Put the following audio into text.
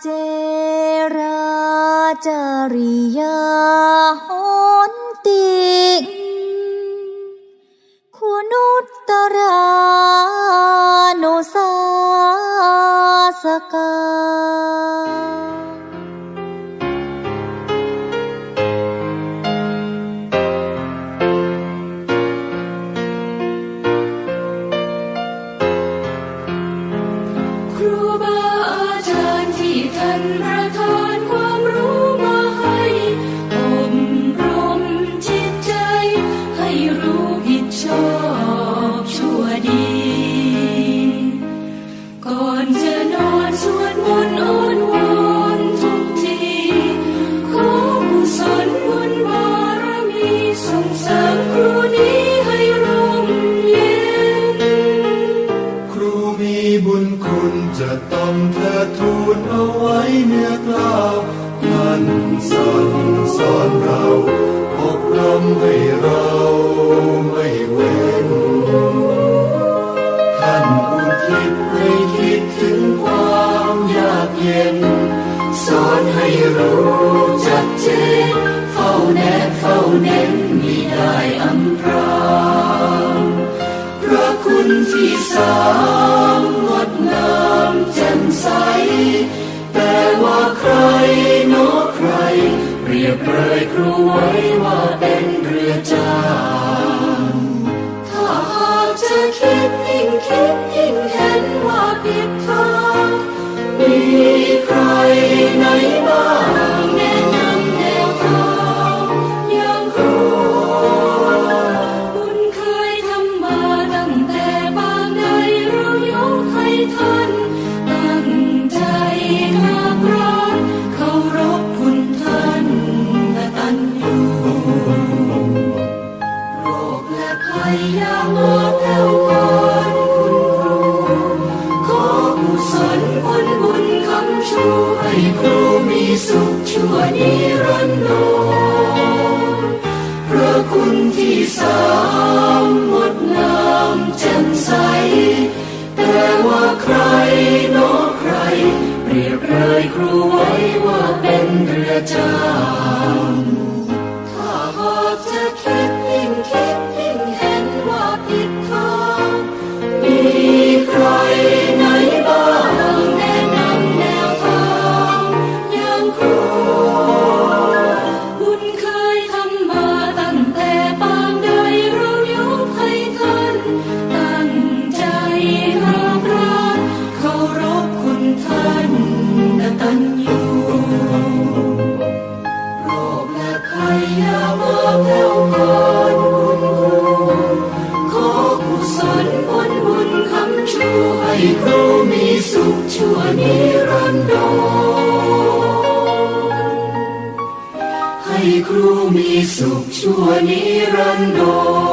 เจราจริยาหนติงคุณุตตรานุสาสกา I am the sunburned. จิตคิดถึงความยากเย็น สอนให้รู้จักเจนเฝ้าแนบเฝ้าเน้นมิได้อำพราพระคุณที่สามงดงามแจ่มใส แต่ว่าใครโนใคร เรียบเรยครูไว้ว่าเป็นเรือจ้า วนิรันดรพระคุณที่สามหมดนามแจ่มใส แต่ว่าใครนอใคร เปรียบเลยครูไว้ว่าเป็นเรือจ้า นดรให้ครูมีสุขชั่วนิรันดร